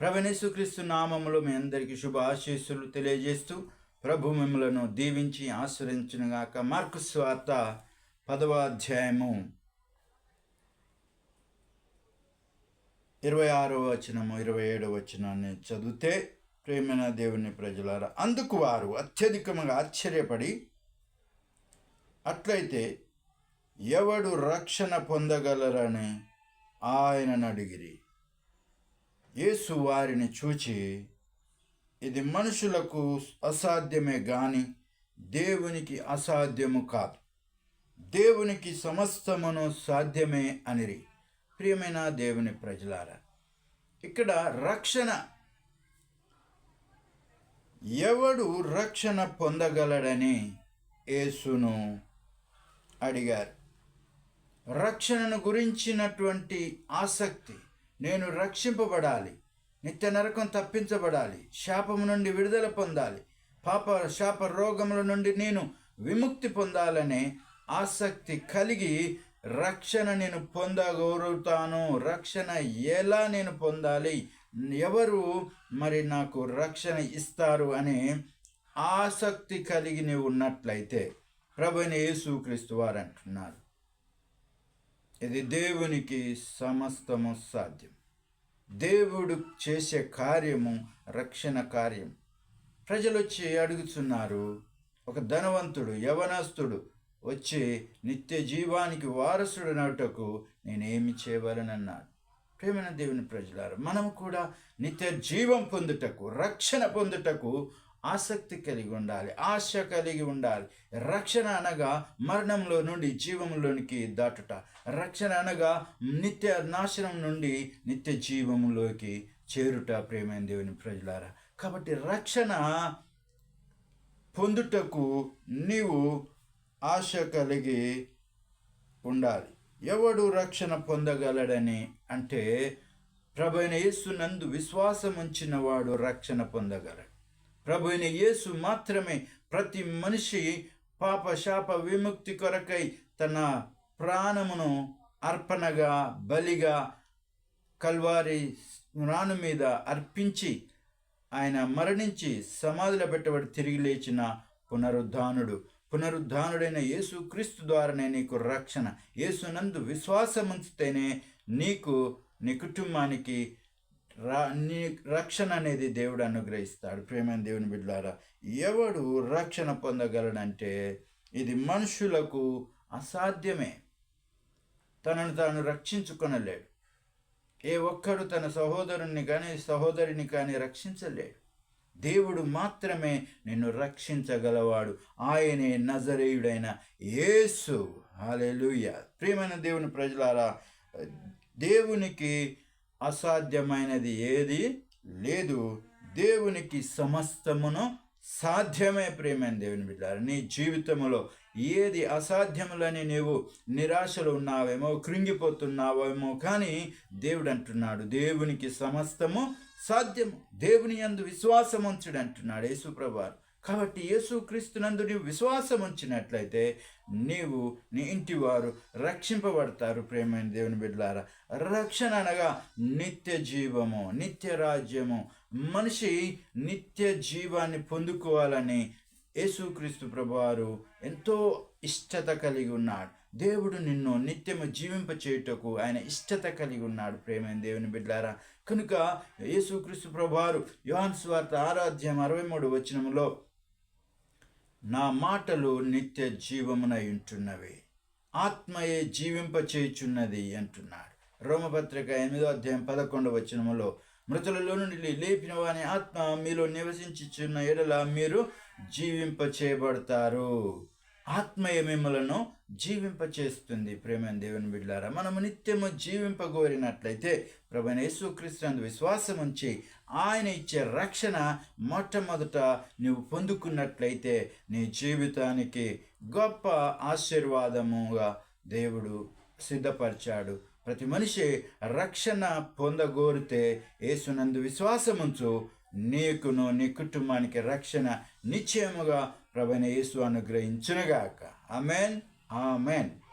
ప్రభనేసుక్రీస్తు నామములో మీ అందరికీ శుభ ఆశీస్సులు తెలియజేస్తూ ప్రభు మిమ్మలను దీవించి ఆశ్రయించునుగాక. మార్కు స్వార్త పదవ అధ్యాయము ఇరవై ఆరో వచనము ఇరవై ఏడవ వచనాన్ని చదివితే ప్రేమైన దేవుని ప్రజలారా అందుకు వారు అత్యధికముగా ఆశ్చర్యపడి అట్లయితే ఎవడు రక్షణ పొందగలరని ఆయనను అడిగిరి యేసు వారిని చూచి ఇది మనుషులకు అసాధ్యమే గాని దేవునికి అసాధ్యము కాదు. దేవునికి సమస్తమును సాధ్యమే అనిరి. ప్రియమైన దేవుని ప్రజలారా ఇక్కడ రక్షణ. ఎవడు రక్షణ పొందగలడని యేసును అడిగారు. రక్షణను గురించినటువంటి ఆసక్తి నేను రక్షింపబడాలి. నిత్య నరకం తప్పించబడాలి. శాపము నుండి విడుదల పొందాలి. పాప శాప రోగముల నుండి నేను విముక్తి పొందాలనే ఆసక్తి కలిగి రక్షణ నేను పొందగలుగుతాను రక్షణ ఎలా నేను పొందాలి? ఎవరు మరి నాకు రక్షణ ఇస్తారు అనే ఆసక్తి కలిగి నీవు ఉన్నట్లయితే ప్రభుని యేసుక్రీస్తు వారు అంటున్నారు ఇది దేవునికి సమస్తము సాధ్యం. దేవుడు చేసే కార్యము రక్షణ కార్యం. ప్రజలు వచ్చి అడుగుతున్నారు ఒక ధనవంతుడు యవనస్తుడు వచ్చి నిత్య జీవానికి వారసుడు నటకు నేనేమి చేయవలనన్నాడు. ప్రేమైన దేవుని ప్రజలారు మనము కూడా నిత్య జీవం పొందుటకు రక్షణ పొందుటకు ఆసక్తి కలిగి ఉండాలి ఆశ కలిగి ఉండాలి. రక్షణ అనగా మరణంలో నుండి జీవంలోనికి దాటుట. రక్షణ అనగా నిత్య నాశనం నుండి నిత్య జీవంలోకి చేరుట ప్రేమైన దేవుని ప్రజలారా. కాబట్టి రక్షణ పొందుటకు నీవు ఆశ కలిగి ఉండాలి. ఎవడు రక్షణ పొందగలడని అంటే ప్రభైన యేసు నందు విశ్వాసం ఉంచిన వాడు రక్షణ పొందగలడు. ప్రభు అయిన యేసు మాత్రమే ప్రతి మనిషి పాప శాప విముక్తి కొరకై తన ప్రాణమును అర్పణగా బలిగా కల్వారి రాను మీద అర్పించి ఆయన మరణించి సమాధిలో పెట్టబడి తిరిగి లేచిన పునరుద్ధానుడు. పునరుద్ధానుడైన యేసు క్రీస్తు ద్వారానే నీకు రక్షణ. యేసునందు విశ్వాసముంచితేనే నీకు నీ కుటుంబానికి రా నీ రక్షణ అనేది దేవుడు అనుగ్రహిస్తాడు. ప్రేమైన దేవుని బిడ్డారా ఎవడు రక్షణ పొందగలడంటే ఇది మనుషులకు అసాధ్యమే. తనను తాను రక్షించుకొనలేడు. ఏ ఒక్కడు తన సహోదరుణ్ణి కానీ సహోదరిని కానీ రక్షించలేడు. దేవుడు మాత్రమే నిన్ను రక్షించగలవాడు. ఆయనే నజరేయుడైన యేసు. హాలెలుయ ప్రియమైన దేవుని ప్రజలారా దేవునికి అసాధ్యమైనది ఏది లేదు. దేవునికి సమస్తమును సాధ్యమే ప్రేమైన దేవుని బిడ్డారు నీ జీవితంలో ఏది అసాధ్యములని నీవు నిరాశలు ఉన్నావేమో కృంగిపోతున్నావేమో కానీ దేవుడు అంటున్నాడు దేవునికి సమస్తము సాధ్యము. దేవుని యందు విశ్వాసం ఉంచుడు అంటున్నాడు యేసుప్రభారు కాబట్టి యేసుక్రీస్తునందు నీవు విశ్వాసం ఉంచినట్లయితే నీవు నీ ఇంటి వారు రక్షింపబడతారు ప్రేమైన దేవుని బిడ్డలారా. రక్షణ అనగా నిత్య జీవము నిత్య రాజ్యము. మనిషి నిత్య జీవాన్ని పొందుకోవాలని యేసుక్రీస్తు ప్రభువారు ఎంతో ఇష్టత కలిగి ఉన్నాడు. దేవుడు నిన్ను నిత్యము జీవింప చేయుటకు ఆయన ఇష్టత కలిగి ఉన్నాడు ప్రేమైన దేవుని బిడ్డారా కనుక యేసుక్రీస్తు ప్రభువారు యోహాన్ స్వార్థ ఆరాధ్యం అరవై మూడు వచనములో నా మాటలు నిత్య జీవమునై ఉంటున్నవి ఆత్మయే జీవింప చేయుచున్నది అంటున్నాడు. రోమపత్రిక ఎనిమిదో అధ్యాయం పదకొండవ వచనములో మృతులలో నుండి లేపిన వాని ఆత్మ మీలో నివసించుచున్న ఎడల మీరు జీవింప చేయబడతారు ఆత్మయ మిమ్మలను జీవింపచేస్తుంది. ప్రేమైన దేవుని బిడ్డారా మనము నిత్యము జీవింపగోరినట్లయితే ప్రభుని యేసుక్రీస్తు విశ్వాసం ఉంచి ఆయన ఇచ్చే రక్షణ మొట్టమొదట నువ్వు పొందుకున్నట్లయితే నీ జీవితానికి గొప్ప ఆశీర్వాదముగా దేవుడు సిద్ధపరిచాడు. ప్రతి మనిషి రక్షణ పొందగోరితే యేసునందు విశ్వాసముంచు నీకును నీ కుటుంబానికి రక్షణ నిశ్చయముగా ప్రభుని యేసు అనుగ్రహించునుగాక. ఆమెన్. ఆమెన్.